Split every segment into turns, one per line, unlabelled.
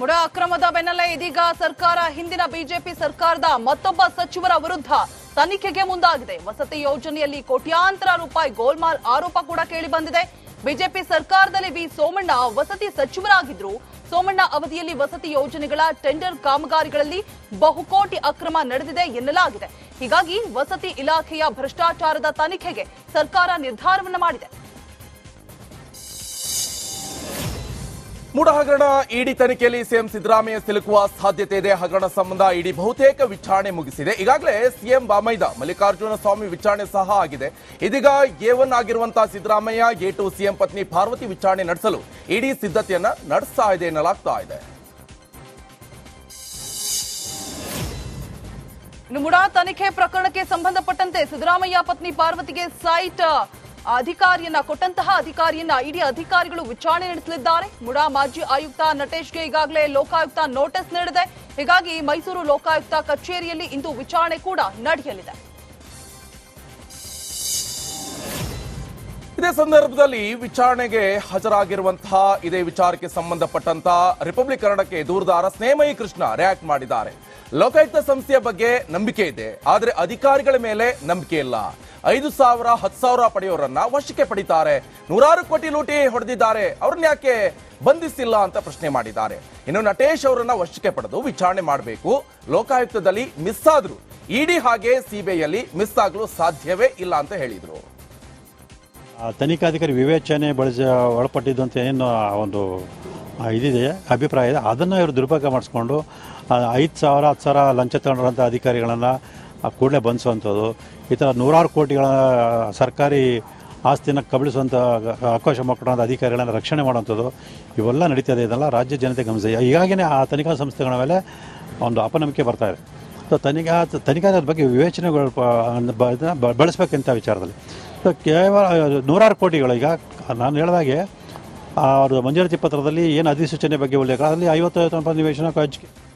MUDA ಅಕ್ರಮದ ಬೆನ್ನಲ್ಲೇ ಇದೀಗ ಸರ್ಕಾರ, ಹಿಂದಿನ ಬಿಜೆಪಿ ಸರ್ಕಾರದ ಮತ್ತೊಬ್ಬ ಸಚಿವರ ವಿರುದ್ಧ ತನಿಖೆಗೆ ಮುಂದಾಗಿದೆ. ವಸತಿ ಯೋಜನೆಯಲ್ಲಿ ಕೋಟ್ಯಾಂತರ ರೂಪಾಯಿ ಗೋಲ್ಮಾಲ್ ಆರೋಪ ಕೂಡ ಕೇಳಿ ಬಂದಿದೆ. ಬಿಜೆಪಿ ಸರ್ಕಾರದಲ್ಲಿ ವಿ ಸೋಮಣ್ಣ ವಸತಿ ಸಚಿವರಾಗಿದ್ರು. ಸೋಮಣ್ಣ ಅವಧಿಯಲ್ಲಿ ವಸತಿ ಯೋಜನೆಗಳ ಟೆಂಡರ್ ಕಾಮಗಾರಿಗಳಲ್ಲಿ ಬಹುಕೋಟಿ ಅಕ್ರಮ ನಡೆದಿದೆ ಎನ್ನಲಾಗಿದೆ. ಹೀಗಾಗಿ ವಸತಿ ಇಲಾಖೆಯ ಭ್ರಷ್ಟಾಚಾರದ ತನಿಖೆಗೆ ಸರ್ಕಾರ ನಿರ್ಧಾರವನ್ನು ಮಾಡಿದೆ.
ಮೂಡ ಹಗರಣ ಇಡಿ ತನಿಖೆಯಲ್ಲಿ ಸಿಎಂ ಸಿದ್ದರಾಮಯ್ಯ ಸಿಲುಕುವ ಸಾಧ್ಯತೆ ಇದೆ. ಹಗರಣ ಸಂಬಂಧ ಇಡಿ ಬಹುತೇಕ ವಿಚಾರಣೆ ಮುಗಿಸಿದೆ. ಈಗಾಗಲೇ ಸಿಎಂ ಬಾಮೈದ, ಮಲ್ಲಿಕಾರ್ಜುನ ಸ್ವಾಮಿ ವಿಚಾರಣೆ ಸಹ ಆಗಿದೆ. ಇದೀಗ ಎ ಒನ್ ಆಗಿರುವಂತಹ ಸಿದ್ದರಾಮಯ್ಯ, ಎ ಟು ಸಿಎಂ ಪತ್ನಿ ಪಾರ್ವತಿ ವಿಚಾರಣೆ ನಡೆಸಲು ಇಡಿ ಸಿದ್ಧತೆಯನ್ನ ನಡೆಸ್ತಾ ಇದೆ ಎನ್ನಲಾಗ್ತಾ ಇದೆ.
ಮುಡಾ ತನಿಖೆ ಪ್ರಕರಣಕ್ಕೆ ಸಂಬಂಧಪಟ್ಟಂತೆ ಸಿದ್ದರಾಮಯ್ಯ ಪತ್ನಿ ಪಾರ್ವತಿಗೆ ಸೈಟ್ ಅಧಿಕಾರಿಯನ್ನ ಕೊಟ್ಟಂತಹ ಅಧಿಕಾರಿಯನ್ನ ಇಡಿ ಅಧಿಕಾರಿಗಳು ವಿಚಾರಣೆ ನಡೆಸಲಿದ್ದಾರೆ. ಮುಡಾ ಮಾಜಿ ಆಯುಕ್ತ ನಟೇಶ್ಗೆ ಈಗಾಗಲೇ ಲೋಕಾಯುಕ್ತ ನೋಟಿಸ್ ನೀಡಿದೆ. ಹೀಗಾಗಿ ಮೈಸೂರು ಲೋಕಾಯುಕ್ತ ಕಚೇರಿಯಲ್ಲಿ ಇಂದು ವಿಚಾರಣೆ ಕೂಡ ನಡೆಯಲಿದೆ.
ಇದೇ ಸಂದರ್ಭದಲ್ಲಿ ವಿಚಾರಣೆಗೆ ಹಾಜರಾಗಿರುವಂತಹ ಇದೇ ವಿಚಾರಕ್ಕೆ ಸಂಬಂಧಪಟ್ಟಂತಹ ರಿಪಬ್ಲಿಕ್ ಕನ್ನಡಕ್ಕೆ ದೂರದಾರ ಸ್ನೇಹಮಯಿ ಕೃಷ್ಣ ರಿಯಾಕ್ಟ್ ಮಾಡಿದ್ದಾರೆ. ಲೋಕಾಯುಕ್ತ ಸಂಸ್ಥೆಯ ಬಗ್ಗೆ ನಂಬಿಕೆ ಇದೆ. ಆದರೆ ಅಧಿಕಾರಿಗಳ ಮೇಲೆ ನಂಬಿಕೆ ಇಲ್ಲ. ಐದು ಸಾವಿರ, ಹತ್ತು ಸಾವಿರ ಪಡೆಯೋರನ್ನ ವಶಕ್ಕೆ ಪಡಿತಾರೆ. ನೂರಾರು ಕೋಟಿ ಲೂಟಿ ಹೊಡೆದಿದ್ದಾರೆ. ಅವ್ರನ್ನ ಯಾಕೆ ಬಂಧಿಸಿಲ್ಲ ಅಂತ ಪ್ರಶ್ನೆ ಮಾಡಿದ್ದಾರೆ. ಇನ್ನು ನಟೇಶ್ ಅವರನ್ನ ವಶಕ್ಕೆ ಪಡೆದು ವಿಚಾರಣೆ ಮಾಡಬೇಕು. ಲೋಕಾಯುಕ್ತದಲ್ಲಿ ಮಿಸ್ ಆದ್ರು, ಇಡಿ ಹಾಗೆ ಸಿಬಿಐಯಲ್ಲಿ ಮಿಸ್ ಆಗಲು ಸಾಧ್ಯವೇ ಇಲ್ಲ ಅಂತ ಹೇಳಿದ್ರು.
ತನಿಖಾಧಿಕಾರಿ ವಿವೇಚನೆ ಬಳಸ ಒಳಪಟ್ಟಿದ್ದು ಅಂತ ಏನು ಒಂದು ಇದಿದೆ, ಅಭಿಪ್ರಾಯ ಇದೆ. ಅದನ್ನು ಇವರು ದುರುಪಯೋಗ ಮಾಡಿಸ್ಕೊಂಡು ಐದು ಸಾವಿರ, ಹತ್ತು ಸಾವಿರ ಲಂಚ ತಗೊಂಡಿರೋಂಥ ಅಧಿಕಾರಿಗಳನ್ನು ಕೂಡಲೇ ಬಂಧಿಸುವಂಥದ್ದು ಈ ಥರ ನೂರಾರು ಕೋಟಿಗಳ ಸರ್ಕಾರಿ ಆಸ್ತಿನ ಕಬಳಿಸುವಂಥ ಅವಕಾಶ ಮಾಡಿಕೊಡುವಂಥ ಅಧಿಕಾರಿಗಳನ್ನು ರಕ್ಷಣೆ ಮಾಡುವಂಥದ್ದು, ಇವೆಲ್ಲ ನಡೀತದೆ ಇದೆಲ್ಲ ರಾಜ್ಯ ಜನತೆ ಗಮನಿಸಿದೆ ಈಗಾಗಲೇ ಆ ತನಿಖಾ ಸಂಸ್ಥೆಗಳ ಮೇಲೆ ಒಂದು ಅಪನಂಬಿಕೆ ಬರ್ತಾ ಇದೆ. ಸೊ, ತನಿಖಾ ತನಿಖಾ ಬಗ್ಗೆ ವಿವೇಚನೆಗಳು ಬಳಸಬೇಕಂತ ವಿಚಾರದಲ್ಲಿ. ಸೊ, ಕೇವಲ ನೂರಾರು ಕೋಟಿಗಳು ಈಗ, ನಾನು ಹೇಳಿದಾಗೆ ಅವರು ಮಂಜೂರಾತಿ ಪತ್ರದಲ್ಲಿ ಏನು ಅಧಿಸೂಚನೆ ಬಗ್ಗೆ ಉಲ್ಲೇಖ, ಅದರಲ್ಲಿ ಐವತ್ತೈವತ್ತು ನಿವೇಶನ ಹಂಚಿಕೆ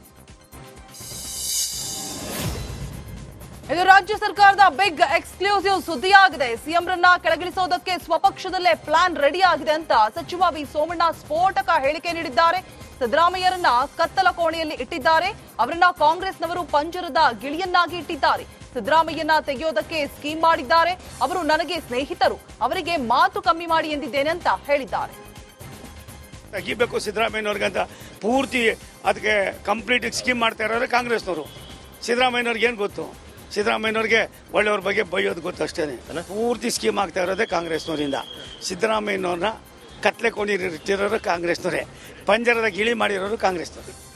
ಸರ್ಕಾರದ ಬಿಗ್ ಎಕ್ಸ್ಕ್ಲೂಸಿವ್ ಸುದ್ದಿಯಾಗಿದೆ. ಸಿಎಂರನ್ನ ಕೆಳಗಿಳಿಸೋದಕ್ಕೆ ಸ್ವಪಕ್ಷದಲ್ಲೇ ಪ್ಲಾನ್ ರೆಡಿ ಆಗಿದೆ ಅಂತ ಸಚಿವ ವಿ ಸೋಮಣ್ಣ ಸ್ಫೋಟಕ ಹೇಳಿಕೆ ನೀಡಿದ್ದಾರೆ. ಸಿದ್ದರಾಮಯ್ಯರನ್ನ ಕತ್ತಲ ಕೋಣೆಯಲ್ಲಿ ಇಟ್ಟಿದ್ದಾರೆ. ಅವರನ್ನ ಕಾಂಗ್ರೆಸ್ನವರು ಪಂಜರದ ಗಿಳಿಯನ್ನಾಗಿ ಇಟ್ಟಿದ್ದಾರೆ. ಸಿದ್ದರಾಮಯ್ಯನ ತೆಗೆಯೋದಕ್ಕೆ ಸ್ಕೀಮ್ ಮಾಡಿದ್ದಾರೆ. ಅವರು ನನಗೆ ಸ್ನೇಹಿತರು. ಅವರಿಗೆ ಮಾತು ಕಮ್ಮಿ ಮಾಡಿ ಎಂದಿದ್ದೇನೆ ಅಂತ ಹೇಳಿದ್ದಾರೆ.
ತೆಗಿಬೇಕು ಅಂತ ಪೂರ್ತಿ ಅದಕ್ಕೆ ಕಂಪ್ಲೀಟ್ ಸ್ಕೀಮ್ ಮಾಡ್ತಾ ಇರೋರು ಕಾಂಗ್ರೆಸ್ನವರು. ಸಿದ್ದರಾಮಯ್ಯನವ್ರಿಗೆ ಏನು ಗೊತ್ತು? ಸಿದ್ದರಾಮಯ್ಯನವ್ರಿಗೆ ಒಳ್ಳೆಯವ್ರ ಬಗ್ಗೆ ಬೈಯೋದು ಗೊತ್ತು ಅಷ್ಟೇ ಪೂರ್ತಿ ಸ್ಕೀಮ್ ಆಗ್ತಾ ಇರೋದೇ ಕಾಂಗ್ರೆಸ್ನವರಿಂದ. ಸಿದ್ದರಾಮಯ್ಯನವ್ರನ್ನ ಕತ್ಲೆ ಕೊಂಡಿರೋರು ಕಾಂಗ್ರೆಸ್ನವರೇ. ಪಂಜರದ ಗಿಳಿ ಮಾಡಿರೋರು ಕಾಂಗ್ರೆಸ್ನವರು.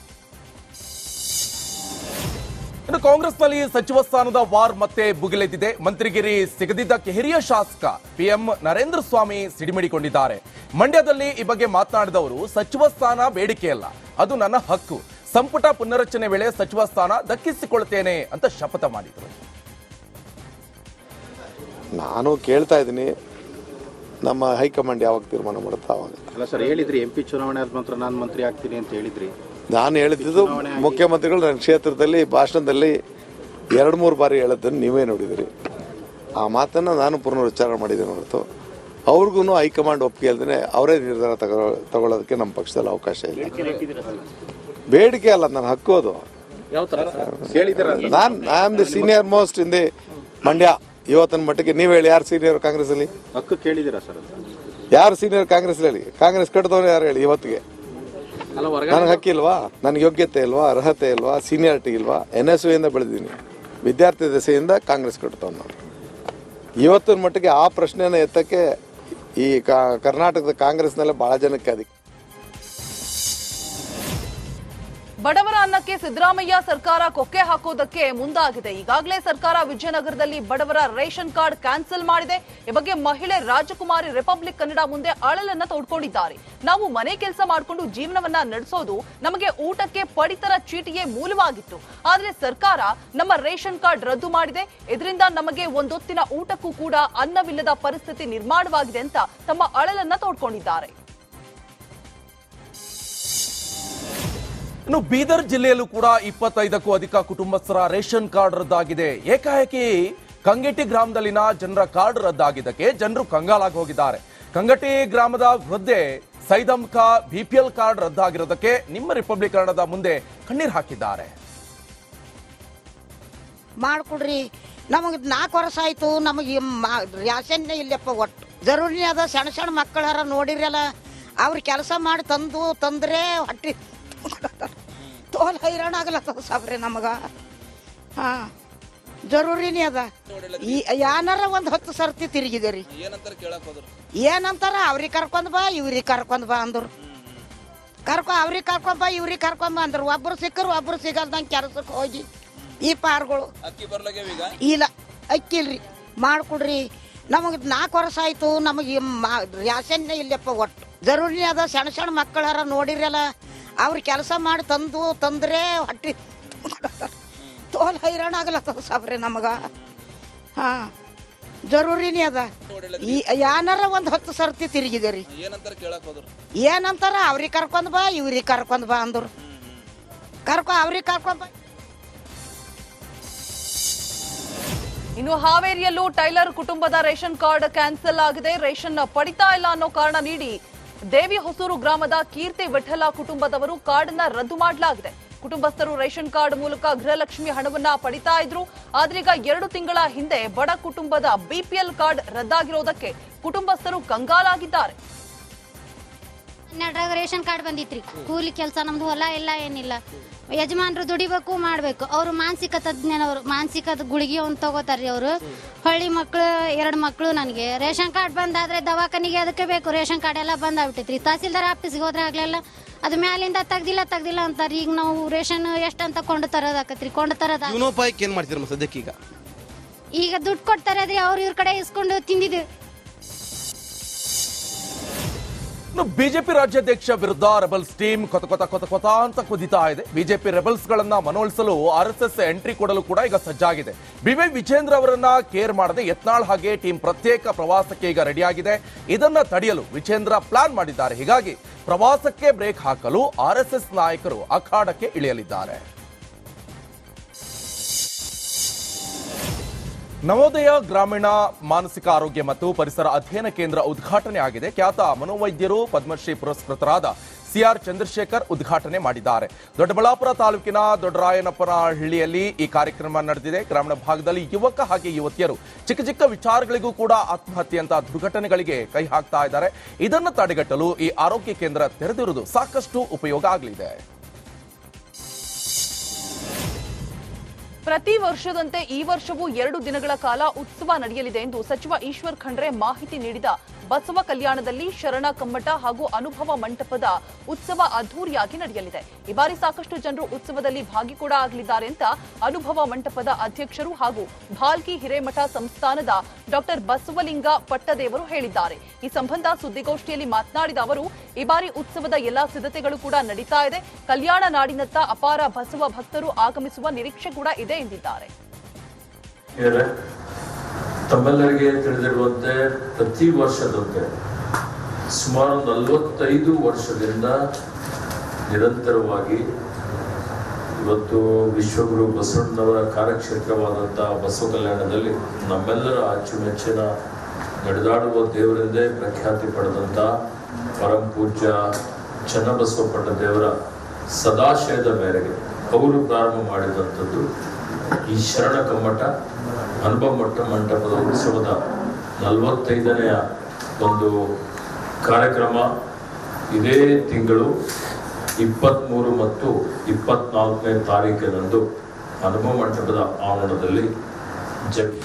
ಇನ್ನು ಕಾಂಗ್ರೆಸ್ನಲ್ಲಿ ಸಚಿವ ಸ್ಥಾನದ ವಾರ್ ಮತ್ತೆ ಭುಗಿಲೆದ್ದಿದೆ. ಮಂತ್ರಿಗಿರಿ ಸಿಗದಿದ್ದಕ್ಕೆ ಹಿರಿಯ ಶಾಸಕ ಪಿಎಂ ನರೇಂದ್ರ ಸ್ವಾಮಿ ಸಿಡಿಮಿಡಿಕೊಂಡಿದ್ದಾರೆ. ಮಂಡ್ಯದಲ್ಲಿ ಈ ಬಗ್ಗೆ ಮಾತನಾಡಿದವರು ಸಚಿವ ಸ್ಥಾನ ಬೇಡಿಕೆಯಲ್ಲ. ಅದು ನನ್ನ ಹಕ್ಕು. ಸಂಪುಟ ಪುನರಚನೆ ವೇಳೆ ಸಚಿವ ಸ್ಥಾನ ದಕ್ಕಿಸಿಕೊಳ್ತೇನೆ ಅಂತ ಶಪಥ ಮಾಡಿದರು.
ನಾನು ಕೇಳ್ತಾ ಇದ್ದೀನಿ ನಮ್ಮ ಹೈಕಮಾಂಡ್ ಯಾವಾಗ ತೀರ್ಮಾನ ಮಾಡುತ್ತಾ ಅವಾಗ?
ಅಲ್ಲ ಸರ್ ಹೇಳಿದ್ರಿ ಎಂ ಪಿ ಚುನಾವಣೆ ಆದ ನಂತರ ನಾನು ಮಂತ್ರಿ ಆಗ್ತೀನಿ ಅಂತ ಹೇಳಿದ್ರಿ.
ನಾನು ಹೇಳಿದ್ದು ಮುಖ್ಯಮಂತ್ರಿಗಳು ನನ್ನ ಕ್ಷೇತ್ರದಲ್ಲಿ ಭಾಷಣದಲ್ಲಿ ಎರಡು ಮೂರು ಬಾರಿ ಹೇಳೋದನ್ನು ನೀವೇ ನೋಡಿದಿರಿ. ಆ ಮಾತನ್ನು ನಾನು ಪುನರುಚ್ಚಾರ ಮಾಡಿದ್ದೇನೆ ಹೊರತು ಅವ್ರಿಗೂ ಹೈಕಮಾಂಡ್ ಒಪ್ಪಿಗೆ ಅಲ್ದೇ ಅವರೇ ನಿರ್ಧಾರ ತಗೋ ತಗೊಳ್ಳೋದಕ್ಕೆ ನಮ್ಮ ಪಕ್ಷದಲ್ಲಿ ಅವಕಾಶ ಇಲ್ಲ. ಬೇಡಿಕೆ ಅಲ್ಲ
ನಾನು ಹಕ್ಕೋದು.
ನಾನು I am the senior most in the Mandya. ಇವತ್ತಿನ ಮಟ್ಟಿಗೆ ನೀವು ಹೇಳಿ ಯಾರು ಸೀನಿಯರ್ ಕಾಂಗ್ರೆಸ್ ಅಲ್ಲಿ?
ಹಕ್ಕು ಕೇಳಿದಿರಾ ಸರ್
ಯಾರು ಸೀನಿಯರ್ ಕಾಂಗ್ರೆಸ್ ಹೇಳಿ ಕಾಂಗ್ರೆಸ್ ಕಟ್ಟಿದವ್ರು ಯಾರು ಹೇಳಿ ಇವತ್ತಿಗೆ? ನನಗೆ ಹಕ್ಕಿಲ್ವಾ ನನಗೆ ಯೋಗ್ಯತೆ ಇಲ್ವಾ? ಅರ್ಹತೆ ಇಲ್ವಾ? ಸೀನಿಯಾರಿಟಿ ಇಲ್ವಾ? ಎನ್ ಎಸ್ ಇಂದ ಬೆಳೆದೀನಿ. ವಿದ್ಯಾರ್ಥಿ ದೆಸೆಯಿಂದ ಕಾಂಗ್ರೆಸ್ ಕಟ್ಟತವ್ ನಾನು. ಇವತ್ತಿನ ಮಟ್ಟಿಗೆ ಆ ಪ್ರಶ್ನೆನ ಎತ್ತಕ್ಕೆ ಈ ಕಾ- ಕರ್ನಾಟಕದ ಕಾಂಗ್ರೆಸ್ನಲ್ಲೇ ಬಹಳ ಜನಕ್ಕೆ ಅದಕ್ಕೆ
ಬಡವರ ಅನ್ನಕ್ಕೆ ಸಿದ್ದರಾಮಯ್ಯ ಸರ್ಕಾರ ಕೊಕ್ಕೆ ಹಾಕೋದಕ್ಕೆ ಮುಂದಾಗಿದೆ. ಈಗಾಗಲೇ ಸರ್ಕಾರ ವಿಜಯನಗರದಲ್ಲಿ ಬಡವರ ರೇಷನ್ ಕಾರ್ಡ್ ಕ್ಯಾನ್ಸಲ್ ಮಾಡಿದೆ. ಈ ಬಗ್ಗೆ ಮಹಿಳೆ ರಾಜಕುಮಾರಿ ರಿಪಬ್ಲಿಕ್ ಕನ್ನಡ ಮುಂದೆ ಅಳಲನ್ನ ತೋಡ್ಕೊಂಡಿದ್ದಾರೆ. ನಾವು ಮನೆ ಕೆಲಸ ಮಾಡಿಕೊಂಡು ಜೀವನವನ್ನ ನಡೆಸೋದು ನಮಗೆ ಊಟಕ್ಕೆ ಪಡಿತರ ಚೀಟಿಯೇ ಮೂಲವಾಗಿತ್ತು. ಆದರೆ ಸರ್ಕಾರ ನಮ್ಮ ರೇಷನ್ ಕಾರ್ಡ್ ರದ್ದು ಮಾಡಿದೆ. ಇದರಿಂದ ನಮಗೆ ಒಂದೊತ್ತಿನ ಊಟಕ್ಕೂ ಕೂಡ ಅನ್ನವಿಲ್ಲದ ಪರಿಸ್ಥಿತಿ ನಿರ್ಮಾಣವಾಗಿದೆ ಅಂತ ತಮ್ಮ ಅಳಲನ್ನ ತೋಡ್ಕೊಂಡಿದ್ದಾರೆ.
ಇನ್ನು ಬೀದರ್ ಜಿಲ್ಲೆಯಲ್ಲೂ ಕೂಡ ಇಪ್ಪತ್ತೈದಕ್ಕೂ ಅಧಿಕ ಕುಟುಂಬಸ್ಥರ ರೇಷನ್ ಕಾರ್ಡ್ ರದ್ದಾಗಿದೆ. ಏಕಾಏಕಿ ಕಂಗೆಟ್ಟಿ ಗ್ರಾಮದಲ್ಲಿನ ಜನರ ಕಾರ್ಡ್ ರದ್ದಾಗಿದ್ದಕ್ಕೆ ಜನರು ಕಂಗಾಲಾಗಿ ಹೋಗಿದ್ದಾರೆ. ಕಂಗಟಿ ಗ್ರಾಮದ ವೃದ್ಧೆ ಸೈದಂಕ ಬಿಪಿಎಲ್ ಕಾರ್ಡ್ ರದ್ದಾಗಿರೋದಕ್ಕೆ ನಿಮ್ಮ ರಿಪಬ್ಲಿಕ್ ಕನ್ನಡದ ಮುಂದೆ ಕಣ್ಣೀರು ಹಾಕಿದ್ದಾರೆ.
ಮಾಡ್ಕೊಡ್ರಿ. ನಮಗೆ ನಾಲ್ಕು ವರ್ಷ ಆಯ್ತು, ನಮಗೆ ರ್ಯಾಷನ್ನೇ ಇಲ್ಲಪ್ಪ ಒಟ್ಟು. ಜರೂರಿ ಅದ ಸಣ್ಣ ಸಣ್ಣ ಮಕ್ಕಳಾರ ನೋಡಿರಲ್ಲ, ಅವ್ರ ಕೆಲಸ ಮಾಡಿ ತಂದು ತಂದ್ರೆ ಹೊಟ್ಟಿ ತೋಲ್ ಹೈರಾಣ ಆಗ್ಲತ್ತದ ಸಾಬ್ರಿ ನಮಗ. ಹಾಂ ಜರೂರಿನೇ ಅದ. ಈ ಯಾನಾರ ಒಂದು ಹತ್ತು ಸರ್ತಿ ತಿರುಗಿದೆ ರೀ ಏನಂತಾರ ಅವ್ರಿಗೆ ಕರ್ಕೊಂಡ್ ಬಾ ಇವ್ರಿಗೆ ಕರ್ಕೊಂಡ್ ಬಾ ಅಂದ್ರು. ಕರ್ಕೊ ಅವ್ರಿಗೆ ಕರ್ಕೊಂಡ್ ಬಾ ಇವ್ರಿಗೆ ಕರ್ಕೊಂಡ್ ಬಾ ಅಂದ್ರು. ಒಬ್ರು ಸಿಕ್ಕರು ಒಬ್ರು ಸಿಗಲ್ದಂಗೆ ಕೆಲಸಕ್ಕೆ ಹೋಗಿ ಈ ಪಾರ್ಗಳು. ಇಲ್ಲ ಅಕ್ಕಿಲ್ರಿ ಮಾಡ್ಕೊಡ್ರಿ. ನಮಗೆ ನಾಲ್ಕು ವರ್ಷ ಆಯಿತು ನಮಗೆ ರ್ಯಾಷನ್ನೇ ಇಲ್ಲಪ್ಪ ಒಟ್ಟು ಜರೂರಿ ಅದ ಸಣ್ಣ ಸಣ್ಣ ಮಕ್ಕಳಾರ ನೋಡಿರಲ್ಲ. ಅವ್ರ ಕೆಲಸ ಮಾಡಿ ತಂದು ತಂದ್ರೆ ಹೊಟ್ಟಿ ತೋಲ್ ಹೈರಾಣ ಆಗ್ಲತ್ತದ ಸಾಬ್ರಿ ನಮಗೆ. ಹಾಂ ಜರೂರಿನೇ ಅದ. ಈ ಒಂದ್ ಒಂದು ಹತ್ತು ಸರ್ತಿ ತಿರುಗಿದೆ ರೀ ಏನಂತಾರ ಅವ್ರಿಗೆ ಕರ್ಕೊಂಡ್ ಬಾ ಇವ್ರಿಗೆ ಕರ್ಕೊಂಡ್ ಬಾ ಅಂದ್ರು. ಕರ್ಕೊ ಅವ್ರಿಗೆ ಕರ್ಕೊಂಡ್ ಬಾ.
ಇನ್ನು ಹಾವೇರಿಯಲ್ಲೂ ಟೈಲರ್ ಕುಟುಂಬದ ರೇಷನ್ ಕಾರ್ಡ್ ಕ್ಯಾನ್ಸಲ್ ಆಗಿದೆ. ರೇಷನ್ ಪಡಿತಾ ಇಲ್ಲ ಅನ್ನೋ ಕಾರಣ ನೀಡಿ ದೇವಿ ಹೊಸೂರು ಗ್ರಾಮದ ಕೀರ್ತಿ ವಿಠಲ ಕುಟುಂಬದವರು ಕಾರ್ಡ್ನ ರದ್ದು ಮಾಡಲಾಗಿದೆ. ಕುಟುಂಬಸ್ಥರು ರೇಷನ್ ಕಾರ್ಡ್ ಮೂಲಕ ಗೃಹಲಕ್ಷ್ಮಿ ಹಣವನ್ನ ಪಡಿತಾ ಇದ್ರು. ಆದ್ರೀಗ ಎರಡು ತಿಂಗಳ ಹಿಂದೆ ಬಡ ಕುಟುಂಬದ ಬಿಪಿಎಲ್ ಕಾರ್ಡ್ ರದ್ದಾಗಿರೋದಕ್ಕೆ ಕುಟುಂಬಸ್ಥರು ಕಂಗಾಲಾಗಿದ್ದಾರೆ.
ರೇಷನ್ ಕಾರ್ಡ್ ಬಂದಿತ್ರಿ. ಕೂಲಿ ಕೆಲಸ ನಮ್ದು ಹೊಲ ಎಲ್ಲ ಏನಿಲ್ಲ. ಯಜಮಾನ್ರು ದುಡಿಬೇಕು ಮಾಡಬೇಕು. ಅವರು ಮಾನಸಿಕ ತಜ್ಞನವರು. ಮಾನಸಿಕದ ಗುಳಿಗೆ ಒಂದು ತಗೋತಾರ್ರಿ ಅವರು. ಹಳ್ಳಿ ಮಕ್ಕಳು ಎರಡು ಮಕ್ಕಳು ನನಗೆ. ರೇಷನ್ ಕಾರ್ಡ್ ಬಂದಾದ್ರೆ ದವಾಖಾನಿಗೆ ಅದಕ್ಕೆ ಬೇಕು. ರೇಷನ್ ಕಾರ್ಡ್ ಎಲ್ಲ ಬಂದಾಗ್ಬಿಟ್ಟೈತ್ರಿ. ತಹಸೀಲ್ದಾರ್ ಆಫೀಸ್ಗೆ ಹೋದ್ರೆ ಆಗ್ಲೆಲ್ಲ. ಅದು ಮ್ಯಾಲಿಂದ ತೆಗ್ದಿಲ್ಲ ತೆಗ್ದಿಲ್ಲ ಅಂತಾರೆ. ಈಗ ನಾವು ರೇಷನ್ ಎಷ್ಟು ಅಂತ ಕೊಂಡು ತರೋದಾಕತ್ರಿ. ಕೊಂಡು ತರೋದ?
ಏನು ಮಾಡ್ತೀರಾ ಸದ್ಯಕ್ಕೆ ಈಗ?
ಈಗ ದುಡ್ಡು ಕೊಡ್ತಾರೆ ಅದ್ರಿ ಅವ್ರು ಇವ್ರ ಕಡೆ ಇಸ್ಕೊಂಡು ತಿಂದಿದ್ದು.
ಇನ್ನು ಬಿಜೆಪಿ ರಾಜ್ಯಾಧ್ಯಕ್ಷ ವಿರುದ್ಧ ರೆಬಲ್ಸ್ ಟೀಮ್ ಕೊತ ಕೊತ ಕೊತ ಕೊತ ಅಂತ ಕುದಿತಾ ಇದೆ. ಬಿಜೆಪಿ ರೆಬಲ್ಸ್ ಗಳನ್ನ ಮನವೊಲಿಸಲು ಆರ್ ಎಂಟ್ರಿ ಕೊಡಲು ಕೂಡ ಈಗ ಸಜ್ಜಾಗಿದೆ. ಬಿವೈ ವಿಜೇಂದ್ರ ಅವರನ್ನ ಕೇರ್ ಮಾಡದೆ ಯತ್ನಾಳ್ ಹಾಗೆ ಟೀಮ್ ಪ್ರತ್ಯೇಕ ಪ್ರವಾಸಕ್ಕೆ ಈಗ ರೆಡಿಯಾಗಿದೆ. ಇದನ್ನ ತಡೆಯಲು ವಿಜೇಂದ್ರ ಪ್ಲಾನ್ ಮಾಡಿದ್ದಾರೆ. ಹೀಗಾಗಿ ಪ್ರವಾಸಕ್ಕೆ ಬ್ರೇಕ್ ಹಾಕಲು ಆರ್ ನಾಯಕರು ಅಖಾಡಕ್ಕೆ ಇಳಿಯಲಿದ್ದಾರೆ. ನವೋದಯ ಗ್ರಾಮೀಣ ಮಾನಸಿಕ ಆರೋಗ್ಯ ಮತ್ತು ಪರಿಸರ ಅಧ್ಯಯನ ಕೇಂದ್ರ ಉದ್ಘಾಟನೆ ಆಗಿದೆ. ಖ್ಯಾತ ಮನೋವೈದ್ಯರು ಪದ್ಮಶ್ರೀ ಪುರಸ್ಕೃತರಾದ ಸಿಆರ್ ಚಂದ್ರಶೇಖರ್ ಉದ್ಘಾಟನೆ ಮಾಡಿದ್ದಾರೆ. ದೊಡ್ಡಬಳ್ಳಾಪುರ ತಾಲೂಕಿನ ದೊಡ್ಡರಾಯನಪುರಹಳ್ಳಿಯಲ್ಲಿ ಈ ಕಾರ್ಯಕ್ರಮ ನಡೆದಿದೆ. ಗ್ರಾಮೀಣ ಭಾಗದಲ್ಲಿ ಯುವಕ ಹಾಗೆ ಯುವತಿಯರು ಚಿಕ್ಕ ಚಿಕ್ಕ ವಿಚಾರಗಳಿಗೂ ಕೂಡ ಆತ್ಮಹತ್ಯೆಯಂತಹ ದುರ್ಘಟನೆಗಳಿಗೆ ಕೈ ಹಾಕ್ತಾ ಇದ್ದಾರೆ. ಇದನ್ನು ತಡೆಗಟ್ಟಲು ಈ ಆರೋಗ್ಯ ಕೇಂದ್ರ ತೆರೆದಿರುವುದು ಸಾಕಷ್ಟು ಉಪಯೋಗ ಆಗಲಿದೆ.
ಪ್ರತಿ ವರ್ಷದಂತೆ ಈ ವರ್ಷವೂ ಎರಡು ದಿನಗಳ ಕಾಲ ಉತ್ಸವ ನಡೆಯಲಿದೆ ಎಂದು ಸಚಿವ ಈಶ್ವರ್ ಖಂಡ್ರೆ ಮಾಹಿತಿ ನೀಡಿದ ಬಸವ ಕಲ್ಯಾಣದಲ್ಲಿ ಶರಣ ಕಮ್ಮಟ ಹಾಗೂ ಅನುಭವ ಮಂಟಪದ ಉತ್ಸವ ಅದ್ದೂರಿಯಾಗಿ ನಡೆಯಲಿದೆ. ಈ ಬಾರಿ ಸಾಕಷ್ಟು ಜನರು ಉತ್ಸವದಲ್ಲಿ ಭಾಗಿ ಕೂಡ ಆಗಲಿದ್ದಾರೆ ಅಂತ ಅನುಭವ ಮಂಟಪದ ಅಧ್ಯಕ್ಷರು ಹಾಗೂ ಭಾಲ್ಕಿ ಹಿರೇಮಠ ಸಂಸ್ಥಾನದ ಡಾಕ್ಟರ್ ಬಸವಲಿಂಗ ಪಟ್ಟದೇವರು ಹೇಳಿದ್ದಾರೆ. ಈ ಸಂಬಂಧ ಸುದ್ದಿಗೋಷ್ಠಿಯಲ್ಲಿ ಮಾತನಾಡಿದ ಅವರು, ಈ ಬಾರಿ ಉತ್ಸವದ ಎಲ್ಲಾ ಸಿದ್ಧತೆಗಳು ಕೂಡ ನಡೀತಾ ಇದೆ. ಕಲ್ಯಾಣ ನಾಡಿನತ್ತ ಅಪಾರ ಬಸವ ಭಕ್ತರು ಆಗಮಿಸುವ ನಿರೀಕ್ಷೆ ಕೂಡ ಇದೆ ಎಂದಿದ್ದಾರೆ.
ತಮ್ಮೆಲ್ಲರಿಗೆ ತಿಳಿದಿರುವಂತೆ ಪ್ರತಿ ವರ್ಷದಂತೆ ಸುಮಾರು ನಲವತ್ತೈದು ವರ್ಷದಿಂದ ನಿರಂತರವಾಗಿ ಇವತ್ತು ವಿಶ್ವಗುರು ಬಸವಣ್ಣವರ ಕಾರ್ಯಕ್ಷೇತ್ರವಾದಂಥ ಬಸವ ಕಲ್ಯಾಣದಲ್ಲಿ ನಮ್ಮೆಲ್ಲರ ಅಚ್ಚುಮೆಚ್ಚಿನ ನಡೆದಾಡುವ ದೇವರೆಂದೇ ಪ್ರಖ್ಯಾತಿ ಪಡೆದಂಥ ಪರಂ ಪೂಜ್ಯ ಚನ್ನಬಸವಪಟ್ಟ ದೇವರ ಸದಾಶಯದ ಮೇರೆಗೆ ಅವರು ಪ್ರಾರಂಭ ಮಾಡಿದಂಥದ್ದು. ಈ ಶರಣ ಕಮ್ಮಟ ಅನುಭವ ಮಟ್ಟ ಮಂಟಪದ ಉತ್ಸವದ ನಲವತ್ತೈದನೆಯ ಒಂದು ಕಾರ್ಯಕ್ರಮ ಇದೇ ತಿಂಗಳು ಇಪ್ಪತ್ತ್ಮೂರು ಮತ್ತು ಇಪ್ಪತ್ತ್ನಾಲ್ಕನೇ ತಾರೀಕಿನಂದು ಅನುಭವ ಮಂಟಪದ ಆವರಣದಲ್ಲಿ ಜಗ್